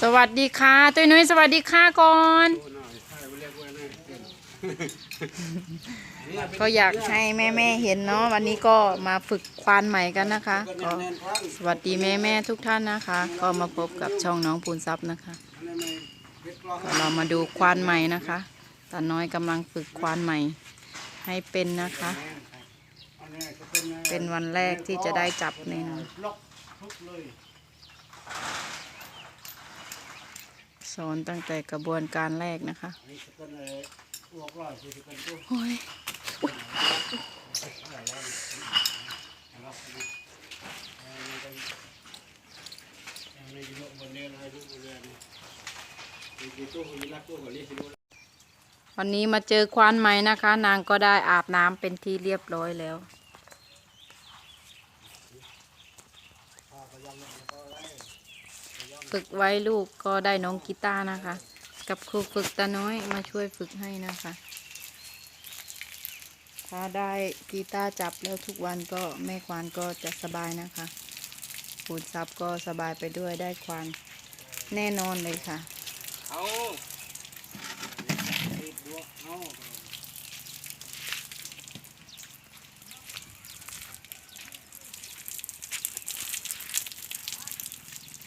สวัสดีค่ะตุ้ยนุ้ยสวัสดีค่ะก่อน ก็อยากให้แม่แม่ๆเห็นเนาะวันนี้ก็มาฝึกควานใหม่กันนะคะก็สวัสดีแม่แม่ๆทุกท่านนะคะ ก็มาพบกับช่องน้องปูนซับนะคะ เรียกร้องก็เรามาดูควานใหม่นะคะตาน้อยกำลังฝึกควานใหม่ให้เป็นนะคะ เป็นวันแรกที่จะได้จับนี่นะสอนตั้งแต่กระบวนการแรกนะคะโอ้ยวันนี้มาเจอควานไหมนะคะ นางก็ได้อาบน้ำเป็นที่เรียบร้อยแล้ว ฝึกไว้ลูกก็ได้น้องกีตาร์นะคะ กับครูฝึกตาน้อยมาช่วยฝึกให้นะคะ ถ้าได้กีตาร์จับแล้วทุกวันก็แม่ควานก็จะสบายนะคะปูนซับก็สบายไปด้วยได้ควานแน่นอนเลยค่ะ เอาติดด้วยเอา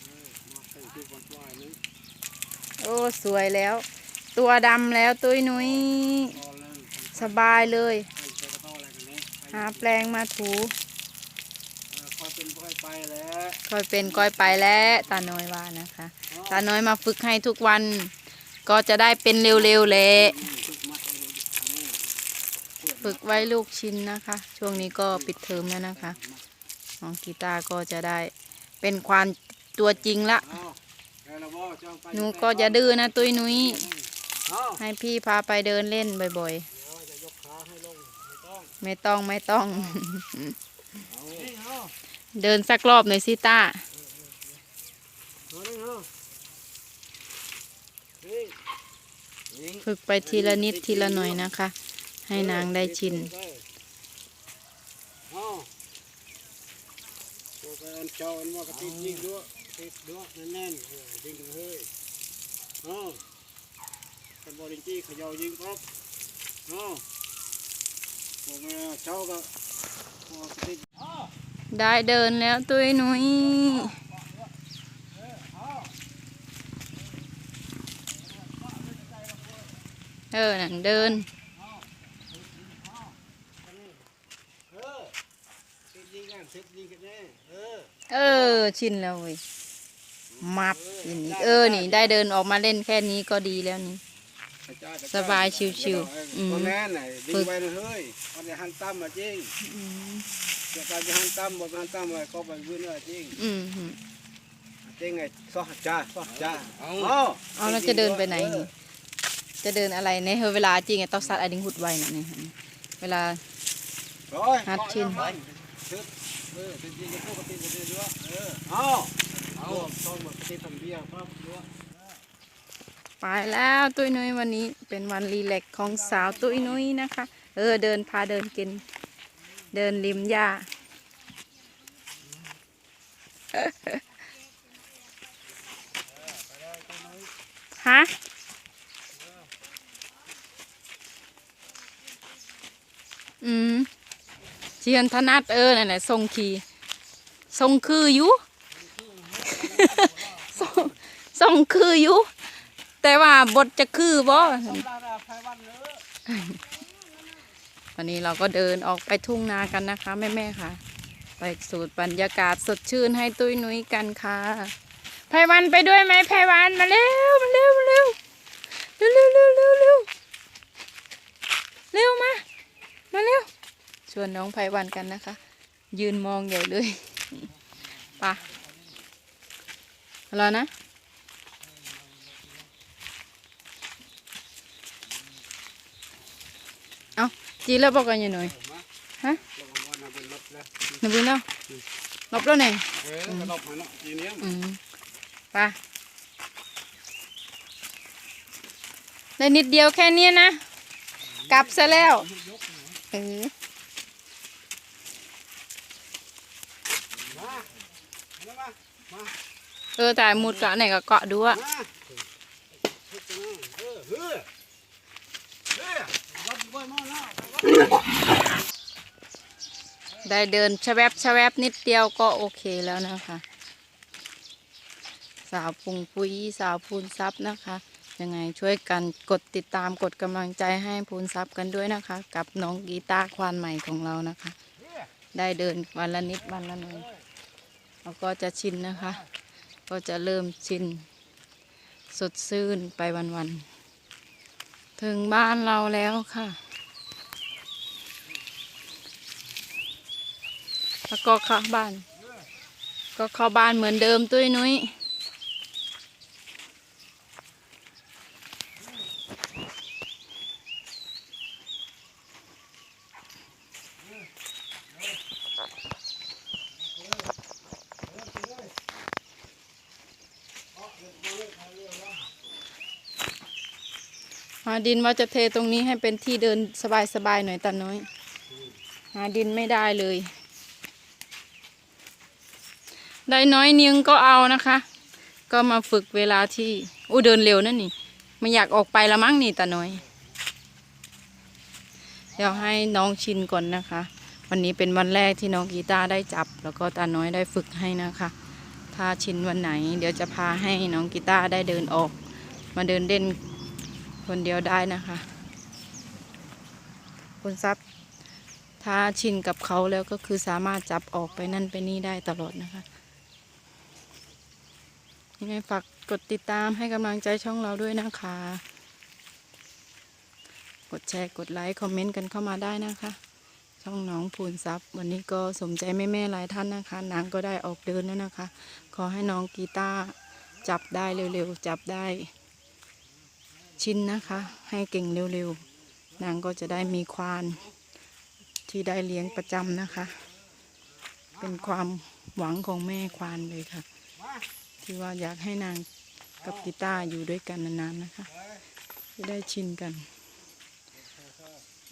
เออมาใส่ที่บนปลายนี่ โอ้ สวยแล้ว ตัวดำแล้วตุ้ยนุ้ยสบายเลยหาแปลงมาถูเออคอยเป็นคอยไปแล้วค่อยเป็นก้อยไปแล้วตาน้อยว่านะคะตาน้อยมาฝึกให้ทุกวัน ก็จะได้เป็นเร็วๆแหละทุกมัดเลยฝึกไว้ลูกชิ้นนะคะ ช่วงนี้ก็ปิดเทอมแล้วนะคะน้องกีตาก็จะได้เป็นควานตัวจริงละ หนูก็จะดื้อนะตุ้ยนุ้ยเอาให้พี่พาไปเดินเล่นบ่อยเดี๋ยวจะยกขาให้ลงไม่ต้องๆไม่ต้องไม่ต้องเอานี่เอาเดินสักรอบหน่อยสิต้าเอานี่เอานี่ยิงฝึกไปทีละนิดทีละหน่อยนะคะ ให้นางได้ชินเอาตัวไปอันเจ้าอันว่ากระติดยิงด้วย ติดด้วยแน่นๆเออยิงกันเฮ้ยเอาเป็นบอลลิงจี้เขย่ายิงปั๊บเอาพวกแม่เจ้าก็พวกกระติดเอาได้เดินแล้วตุ้ยนุ้ยเออนั่นเดินเออติดยิงกันติดยิงกันแน่เออเออชินแล้วเว้ย มับทีนี้เออนี่ ได้เดินออกมาเล่นแค่นี้ก็ดีแล้วนี่ สบายชิวๆอืม ตัวแม่ไหนดิ้งไปเลยเฮ้ยมันจะหันตั้มมาจริงจะการจะหันตั้มบอกหันตั้มไว้ก็ไปวิ่งเลยจริงอืมหืม จริงไงซอจ้าซอจ้าเอาเอาแล้วจะเดินไปไหนนี่ จะเดินอะไรในยเวลาจริงอะต้องซัดไอ้ดิงหุดไว้นะนี่เวลาหัดชิน เออติดยิงกันพวกติดกันด้วยเออเอาเอาต้องแบบติดทำเบี้ยครับด้วย ไปแล้วตุ้ยนุ้ยวันนี้เป็นวันรีแลกของสาวตุ้ยนุ้ยนะคะ เออเดินพาเดินกิน เดินริมหญ้าฮะอืมเชียนธนัดเออนั่นแหละทรงขี่ทรงคืออยู่ ทรงทรงคืออยู่ แต่ว่าบทจะคือบ่วันนี้เราก็เดินออกไปทุ่งนากันนะคะ แม่ๆค่ะ ไปสูดบรรยากาศสดชื่นให้ตุ้ยนุ้ยกันค่ะไพวันไปด้วยไหมไพวันมาเร็วมาเร็วมาเร็วเร็วเร็วเร็วเร็วเร็วเร็วมามาเร็วชวนน้องไพวันกันนะคะ ยืนมองใหญ่เลยไปะ รอนะเอาจีแล้วบอกกันยังหน่อยฮะระวังว่าน่าเป็นรถแล้วหนูบินแล้วลบแล้วไหนเออกระดกมาเนาะทีนี้อืมไปได้นิดเดียวแค่เนี้ยนะ กลับซะแล้วเออมามามามา เออแต่มุดกะไหนก็เกาะดูอะมาเฮ็ดจังนะเออเฮ้อเฮ้อวัดบ่อยได้เดินชะแวบชะแวบนิดเดียวก็โอเคแล้วนะคะ สาวปุงปุยสาวพูนซับนะคะ ยังไงช่วยกันกดติดตามกดกำลังใจให้พูนซับกันด้วยนะคะ กับน้องกีตาร์ควานใหม่ของเรานะคะ ได้เดินวันละนิดวันละหน่อยเราก็จะชินนะคะ ก็จะเริ่มชินสดชื่นไปวันๆ ถึงบ้านเราแล้วค่ะ แล้วก็เข้าบ้าน ก็เข้าบ้านเหมือนเดิมตุ้ยนุ้ย ดินว่าจะเทตรงนี้ให้เป็นที่เดินสบายๆหน่อยตาน้อย หาดินไม่ได้เลย ได้น้อยนึงก็เอานะคะ ก็มาฝึกเวลาที่อู้เดินเร็วนั่นนี่ไม่อยากออกไปละมั้งนี่ตาน้อย เดี๋ยวให้น้องชินก่อนนะคะ วันนี้เป็นวันแรกที่น้องกีตาร์ได้จับ แล้วก็ตาน้อยได้ฝึกให้นะคะ ถ้าชินวันไหน เดี๋ยวจะพาให้น้องกีตาร์ได้เดินออก มาเดินเล่น คนเดียวได้นะคะ คุณทรัพย์ถ้าชินกับเขาแล้วก็คือสามารถจับออกไปนั่นไปนี่ได้ตลอดนะคะยังไงฝากกดติดตามให้กำลังใจช่องเราด้วยนะคะ กดแชร์กดไลค์คอมเมนต์กันเข้ามาได้นะคะ ช่องน้องพูนทรัพย์วันนี้ก็สมใจแม่ๆหลายท่านนะคะ นางก็ได้ออกเดินแล้วนะคะ ขอให้น้องกีตาร์จับได้เร็วๆ จับได้ ชินนะคะ ให้เก่งเร็วๆ นางก็จะได้มีควานที่ได้เลี้ยงประจำนะคะ เป็นความหวังของแม่ควานเลยค่ะ ที่ว่าอยากให้นางกับกีตาร์อยู่ด้วยกันนานๆนะคะ จะได้ชินกัน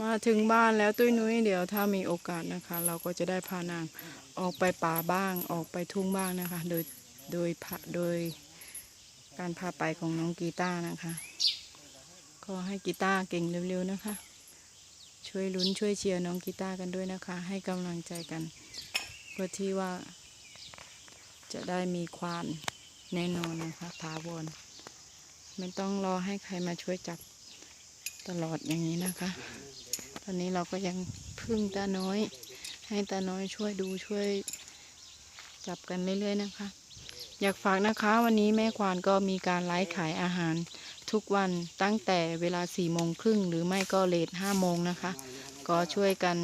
มาถึงบ้านแล้วตุ้ยนุ้ยเดี๋ยวถ้ามีโอกาสนะคะ เราก็จะได้พานางออกไปป่าบ้างออกไปทุ่งบ้างนะคะ โดยโดยโดยการพาไปของน้องกีตาร์นะคะ ก็ให้กีตาร์เก่งเร็วๆนะคะ ช่วยลุ้นช่วยเชียร์น้องกีตาร์กันด้วยนะคะ ให้กำลังใจกัน เพื่อที่ว่า จะได้มีควานแน่นอนนะคะถาวรไม่ต้องรอให้ใครมาช่วยจับตลอดอย่างนี้นะคะ ตอนนี้เราก็ยังพึ่งตาน้อย ให้ตาน้อยช่วยดูช่วยจับกันเรื่อยๆนะคะ อยากฝากนะคะ วันนี้แม่ควานก็มีการไลฟ์ขายอาหาร ทุกวันตั้งแต่เวลา4ี่โมงครึ่งหรือไม่ก็เลทห้าโมงนะคะ ก็ช่วยกัน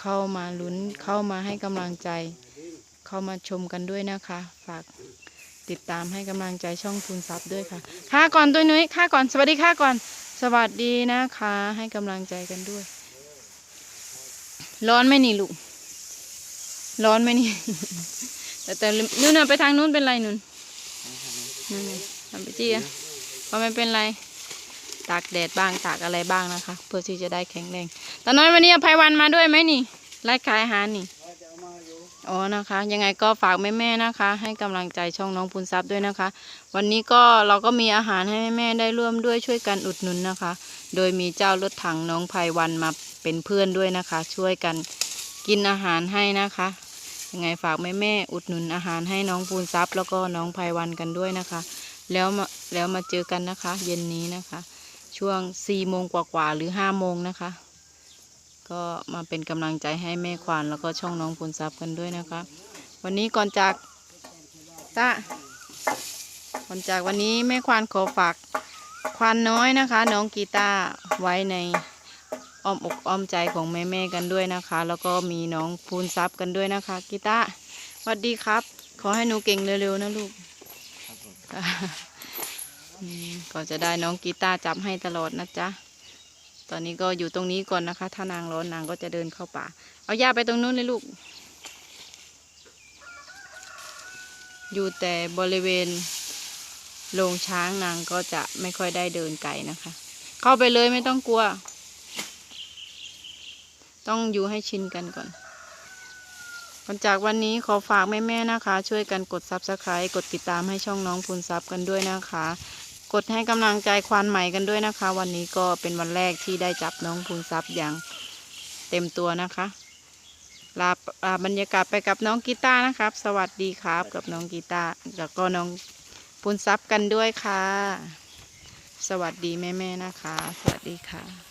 เข้ามาลุ้นเข้ามาให้กำลังใจ เข้ามาชมกันด้วยนะคะ ฝากติดตามให้กำลังใจช่องทุนทรัพย์ด้วยค่ะ ค่าก่อนตัวนุ้ยค่าก่อน สวัสดีค่าก่อน สวัสดีนะคะ ให้กำลังใจกันด้วย ร้อนไหมนี่ลูก ร้อนไหมนี่ แต่แต่นู่นไปทางนู้นเป็นไรนุ่นนั่นไงทำไปจี้อะ ว่าไม่เป็นไรตากแดดบ้างตากอะไรบ้างนะคะ เพื่อที่จะได้แข็งแรงตาน้อยวันนี้อภัยวันมาด้วยไหมนี่ไล่ขายอาหารนี่อ๋อนะคะ ยังไงก็ฝากแม่ๆนะคะ ให้กำลังใจช่องน้องพูนทรัพย์ด้วยนะคะ วันนี้ก็เราก็มีอาหารให้แม่ๆได้ร่วมด้วยช่วยกันอุดหนุนนะคะ โดยมีเจ้ารถถังน้องภัยวันมาเป็นเพื่อนด้วยนะคะ ช่วยกันกินอาหารให้นะคะยังไงฝากแม่ๆอุดหนุนอาหารให้น้องพูนทรัพย์ แล้วก็น้องภัยวันกันด้วยนะคะ แล้วมาแล้วมาเจอกันนะคะ เย็นนี้นะคะ ช่วง4โมงกว่าๆหรือ5โมงนะคะ ก็มาเป็นกำลังใจให้แม่ควานแล้วก็ช่องน้องพูนทรัพย์กันด้วยนะคะ วันนี้ก่อนจากตาก่อนจากวันนี้แม่ควานขอฝากควานน้อยนะคะ น้องกีตาร์ไว้ในอ้อมอกอ้อมใจของแม่ๆกันด้วยนะคะ แล้วก็มีน้องพูนทรัพย์กันด้วยนะคะกีตาร์สวัสดีครับ ขอให้หนูเก่งเร็วๆนะลูก ก็จะได้น้องกีตาร์จับให้ตลอดนะจ๊ะ ตอนนี้ก็อยู่ตรงนี้ก่อนนะคะ ถ้านางร้อนนางก็จะเดินเข้าป่า เอาย่าไปตรงนู้นเลยลูก อยู่แต่บริเวณโรงช้างนางก็จะไม่ค่อยได้เดินไกลนะคะ เข้าไปเลยไม่ต้องกลัว ต้องอยู่ให้ชินกันก่อน ไปก่อนจากวันนี้ขอฝากแม่ๆนะคะ ช่วยกันกด Subscribe กดติดตามให้ช่องน้องพูนซับกันด้วยนะคะ กดให้กำลังใจควานใหม่กันด้วยนะคะ วันนี้ก็เป็นวันแรกที่ได้จับน้องพูนซับอย่างเต็มตัวนะคะลาลาบรรยากาศไปกับน้องกีตาร์นะครับ สวัสดีครับกับน้องกีตาร์แล้วก็น้องพูนซับกันด้วยค่ะ สวัสดีแม่ๆนะคะ สวัสดีค่ะ